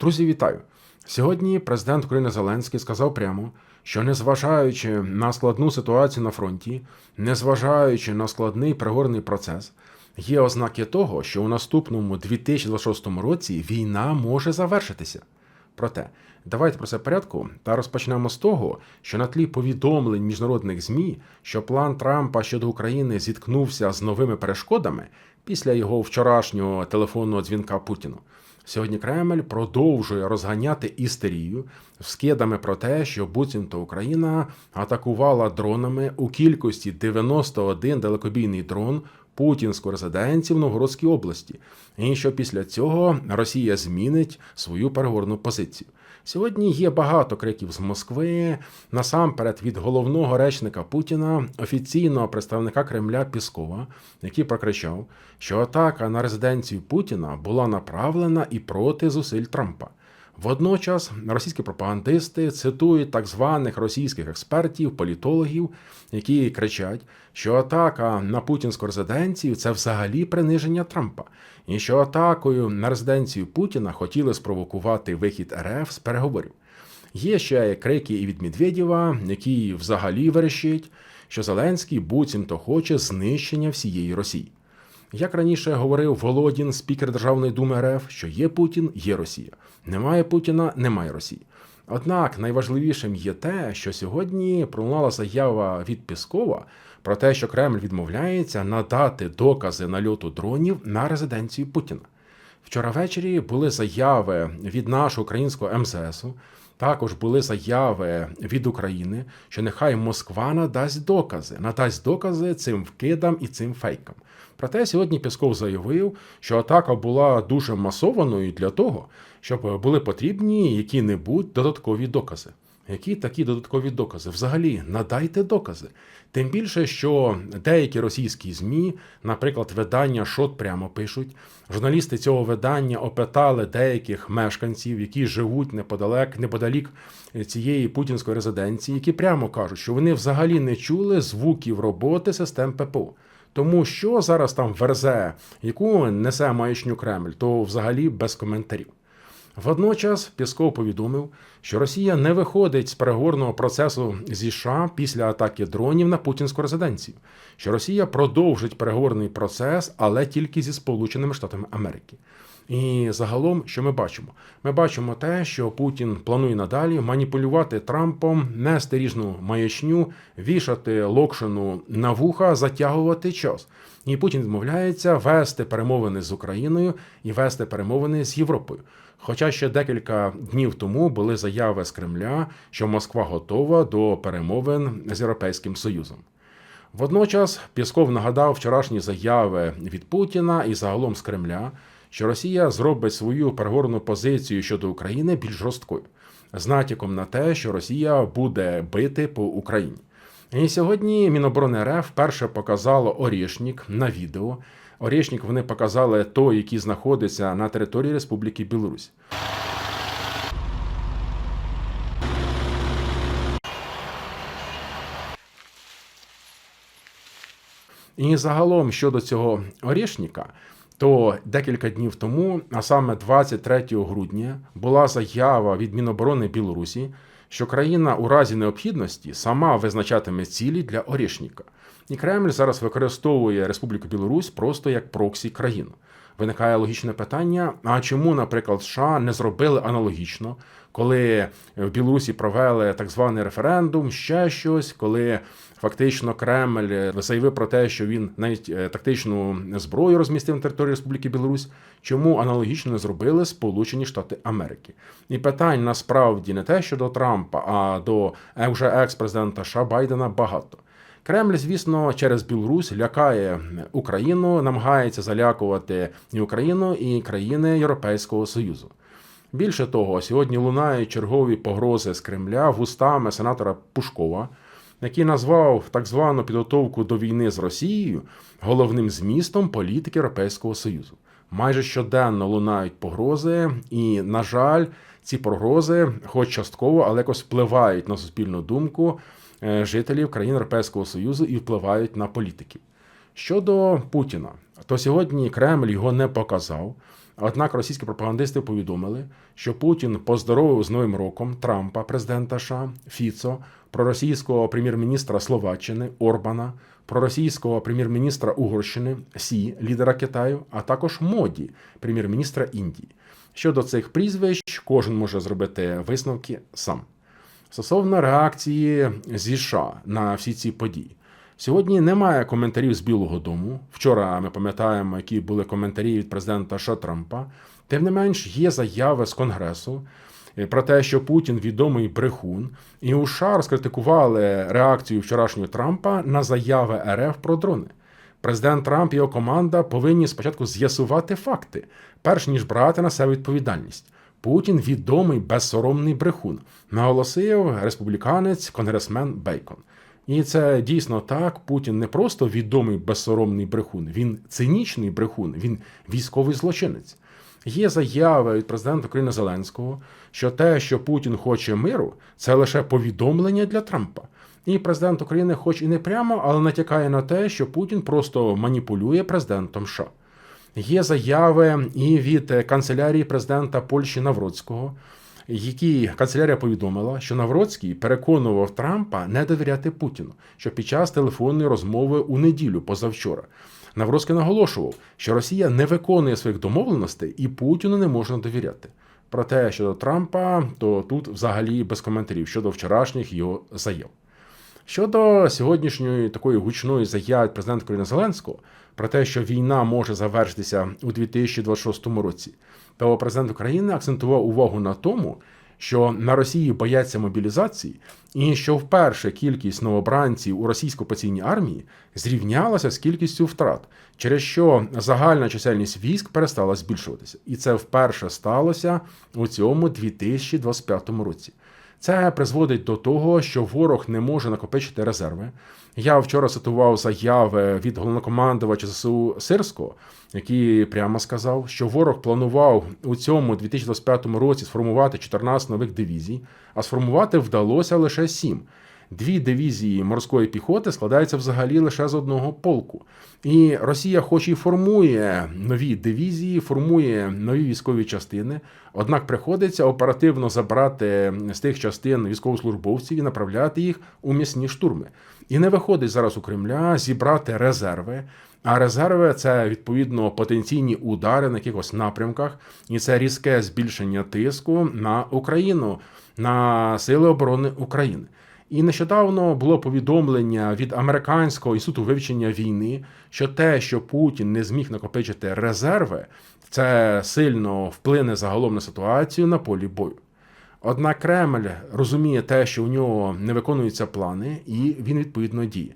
Друзі, вітаю! Сьогодні президент України Зеленський сказав прямо, що незважаючи на складну ситуацію на фронті, незважаючи на складний переговорний процес, є ознаки того, що у наступному 2026 році війна може завершитися. Проте, давайте про це порядку та розпочнемо з того, що на тлі повідомлень міжнародних ЗМІ, що план Трампа щодо України зіткнувся з новими перешкодами після його вчорашнього телефонного дзвінка Путіну. Сьогодні Кремль продовжує розганяти істерію скидами про те, що буцімто Україна атакувала дронами у кількості 91 далекобійний дрон путінську резиденцію в Новгородській області, і що після цього Росія змінить свою переговорну позицію. Сьогодні є багато криків з Москви, насамперед від головного речника Путіна, офіційного представника Кремля Піскова, який прокричав, що атака на резиденцію Путіна була направлена і проти зусиль Трампа. Водночас російські пропагандисти цитують так званих російських експертів, політологів, які кричать, що атака на путінську резиденцію це взагалі приниження Трампа, і що атакою на резиденцію Путіна хотіли спровокувати вихід РФ з переговорів. Є ще крики і від Медведєва, який взагалі верещить, що Зеленський буцімто хоче знищення всієї Росії. Як раніше говорив Володін, спікер Державної думи РФ, що є Путін, є Росія. Немає Путіна, немає Росії. Однак найважливішим є те, що сьогодні пролунала заява від Піскова про те, що Кремль відмовляється надати докази нальоту дронів на резиденцію Путіна. Вчора ввечері були заяви від нашого українського МЗСу. Також були заяви від України, що нехай Москва надасть докази, надасть докази цим вкидам і цим фейкам. Проте сьогодні Пісков заявив, що атака була дуже масованою для того, щоб були потрібні які-небудь додаткові докази. Які такі додаткові докази? Взагалі, надайте докази. Тим більше, що деякі російські ЗМІ, наприклад, видання Шот прямо пишуть. Журналісти цього видання опитали деяких мешканців, які живуть неподалек, неподалік цієї путінської резиденції, які прямо кажуть, що вони взагалі не чули звуків роботи систем ППО. Тому що зараз там верзе, яку несе маячню Кремль, то взагалі без коментарів. Водночас Пісков повідомив, що Росія не виходить з переговорного процесу зі США після атаки дронів на путінську резиденцію, що Росія продовжить переговорний процес, але тільки зі Сполученими Штатами Америки. І загалом, що ми бачимо? Ми бачимо те, що Путін планує надалі маніпулювати Трампом, нести ріжну маячню, вішати локшину на вуха, затягувати час. І Путін відмовляється вести перемовини з Україною і вести перемовини з Європою. Хоча ще декілька днів тому були заяви з Кремля, що Москва готова до перемовин з Європейським Союзом. Водночас Пісков нагадав вчорашні заяви від Путіна і загалом з Кремля, що Росія зробить свою переговорну позицію щодо України більш жорсткою, з натяком на те, що Росія буде бити по Україні. І сьогодні Міноборони РФ вперше показало Орішнік на відео. Орішнік вони показали той, який знаходиться на території Республіки Білорусь. І загалом щодо цього Орішніка, то декілька днів тому, а саме 23 грудня, була заява від Міноборони Білорусі, що країна у разі необхідності сама визначатиме цілі для Орішніка. І Кремль зараз використовує Республіку Білорусь просто як проксі країну. Виникає логічне питання: а чому, наприклад, США не зробили аналогічно, коли в Білорусі провели так званий референдум, ще щось, коли фактично Кремль заявив про те, що він навіть е, тактичну зброю розмістив на території Республіки Білорусь, чому аналогічно не зробили Сполучені Штати Америки? І питань насправді не те щодо Трампа, а до вже екс-президента США Байдена багато. Кремль, звісно, через Білорусь лякає Україну, намагається залякувати і Україну, і країни Європейського Союзу. Більше того, сьогодні лунають чергові погрози з Кремля вустами сенатора Пушкова, який назвав так звану підготовку до війни з Росією головним змістом політики Європейського Союзу. Майже щоденно лунають погрози, і, на жаль, ці погрози, хоч частково, але якось впливають на суспільну думку Е, жителів країн Європейського Союзу і впливають на політиків. Щодо Путіна, то сьогодні Кремль його не показав, Однак російські пропагандисти повідомили, що Путін поздоровив з Новим роком Трампа, президента США, Фіцо, проросійського прем'єр-міністра Словаччини Орбана, проросійського прем'єр-міністра Угорщини Сі, лідера Китаю, а також Моді, прем'єр-міністра Індії. Щодо цих прізвищ, кожен може зробити висновки сам. Стосовно реакції зі США на всі ці події. Сьогодні немає коментарів з Білого Дому. Вчора ми пам'ятаємо, які були коментарі від президента США Трампа. Тим не менш, є заяви з Конгресу про те, що Путін відомий брехун, і у США розкритикували реакцію вчорашнього Трампа на заяви РФ про дрони. Президент Трамп і його команда повинні спочатку з'ясувати факти, перш ніж брати на себе відповідальність. Путін відомий безсоромний брехун, наголосив республіканець конгресмен Бейкон. І це дійсно так. Путін не просто відомий безсоромний брехун, він цинічний брехун, він військовий злочинець. Є заяви від президента України Зеленського, що те, що Путін хоче миру, це лише повідомлення для Трампа. І президент України, хоч і не прямо, але натякає на те, що Путін просто маніпулює президентом США. Є заяви і від канцелярії президента Польщі Навроцького, які канцелярія повідомила, що Навроцький переконував Трампа не довіряти Путіну, що під час телефонної розмови у неділю позавчора Навроцький наголошував, що Росія не виконує своїх домовленостей і Путіну не можна довіряти. Проте щодо Трампа, то тут взагалі без коментарів щодо вчорашніх його заяв. Щодо сьогоднішньої такої гучної заяви президента України Зеленського про те, що війна може завершитися у 2026 році, то президент України акцентував увагу на тому, що на Росії бояться мобілізації, і що вперше кількість новобранців у російсько-паційній армії зрівнялася з кількістю втрат, через що загальна чисельність військ перестала збільшуватися, і це вперше сталося у цьому 2025 році. Це призводить до того, що ворог не може накопичити резерви. Я вчора цитував заяви від головнокомандувача ЗСУ Сирського, який прямо сказав, що ворог планував у цьому 2025 році сформувати 14 нових дивізій, а сформувати вдалося лише 7. Дві дивізії морської піхоти складаються взагалі лише з одного полку. І Росія, хоч і формує нові дивізії, формує нові військові частини, однак приходиться оперативно забрати з тих частин військовослужбовців і направляти їх у м'ясні штурми. І не виходить зараз у Кремля зібрати резерви. А резерви це відповідно потенційні удари на якихось напрямках, і це різке збільшення тиску на Україну, на сили оборони України. І нещодавно було повідомлення від американського інституту вивчення війни, що те, що Путін не зміг накопичити резерви, це сильно вплине загалом на ситуацію на полі бою. Однак Кремль розуміє те, що у нього не виконуються плани, і він відповідно діє.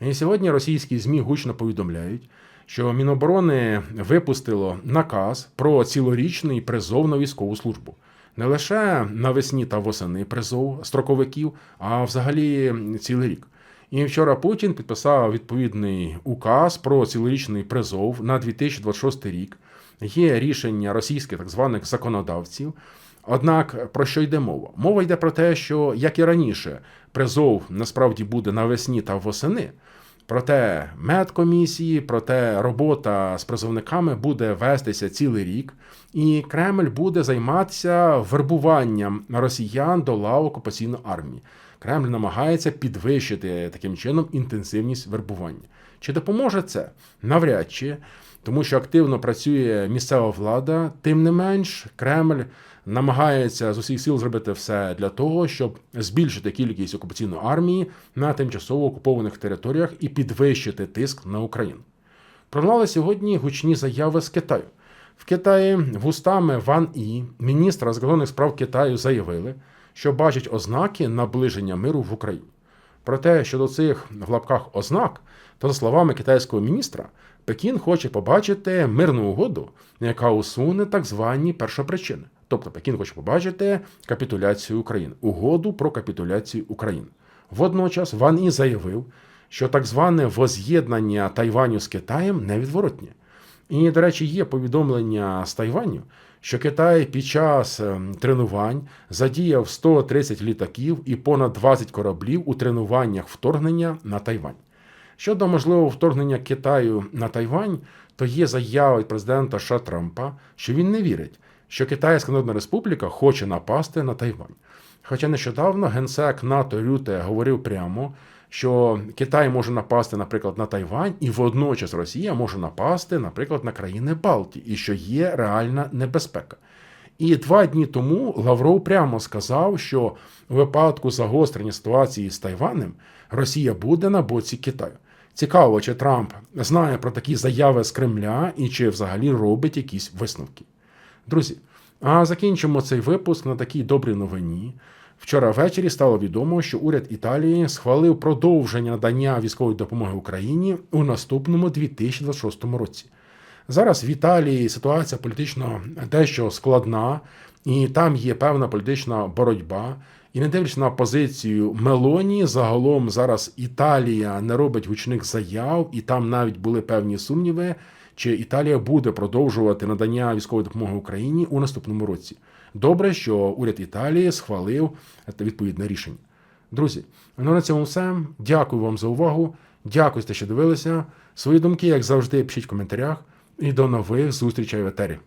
І сьогодні російські ЗМІ гучно повідомляють, що Міноборони випустило наказ про цілорічний призов на військову службу не лише навесні та восени призов строковиків, а взагалі цілий рік. І вчора Путін підписав відповідний указ про цілорічний призов на 2026 рік. Є рішення російських так званих законодавців. Однак про що йде мова? Мова йде про те, що як і раніше, призов насправді буде навесні та восени. Проте медкомісії, проте робота з призовниками буде вестися цілий рік, і Кремль буде займатися вербуванням росіян до лав окупаційної армії. Кремль намагається підвищити таким чином інтенсивність вербування. Чи допоможе це? Навряд чи, тому що активно працює місцева влада, тим не менш, Кремль намагається з усіх сил зробити все для того, щоб збільшити кількість окупаційної армії на тимчасово окупованих територіях і підвищити тиск на Україну. Пролунали сьогодні гучні заяви з Китаю. В Китаї вустами Ван І, міністра закордонних справ Китаю, заявили, що бачать ознаки наближення миру в Україні. Проте щодо цих в лапках ознак, то за словами китайського міністра, Пекін хоче побачити мирну угоду, яка усуне так звані першопричини. Тобто Пекін хоче побачити капітуляцію України, угоду про капітуляцію України. Водночас Ван І заявив, що так зване воз'єднання Тайваню з Китаєм невідворотнє. І, до речі, є повідомлення з Тайваню, що Китай під час ем, тренувань задіяв 130 літаків і понад 20 кораблів у тренуваннях вторгнення на Тайвань. Щодо можливого вторгнення Китаю на Тайвань, то є заява президента США Трампа, що він не вірить, що Китайська Народна Республіка хоче напасти на Тайвань. Хоча нещодавно генсек НАТО Рюте говорив прямо, що Китай може напасти, наприклад, на Тайвань, і водночас Росія може напасти, наприклад, на країни Балтії, і що є реальна небезпека. І два дні тому Лавров прямо сказав, що у випадку загострення ситуації з Тайванем Росія буде на боці Китаю. Цікаво, чи Трамп знає про такі заяви з Кремля і чи взагалі робить якісь висновки. Друзі, а закінчимо цей випуск на такій добрій новині. Вчора ввечері стало відомо, що уряд Італії схвалив продовження надання військової допомоги Україні у наступному 2026 році. Зараз в Італії ситуація політично дещо складна, і там є певна політична боротьба. І не дивлячись на позицію Мелоні, загалом зараз Італія не робить гучних заяв, і там навіть були певні сумніви, чи Італія буде продовжувати надання військової допомоги Україні у наступному році. Добре, що уряд Італії схвалив відповідне рішення. Друзі, ну на цьому все. Дякую вам за увагу. Дякую, що дивилися. Свої думки, як завжди, пишіть в коментарях. І до нових зустрічей в етері.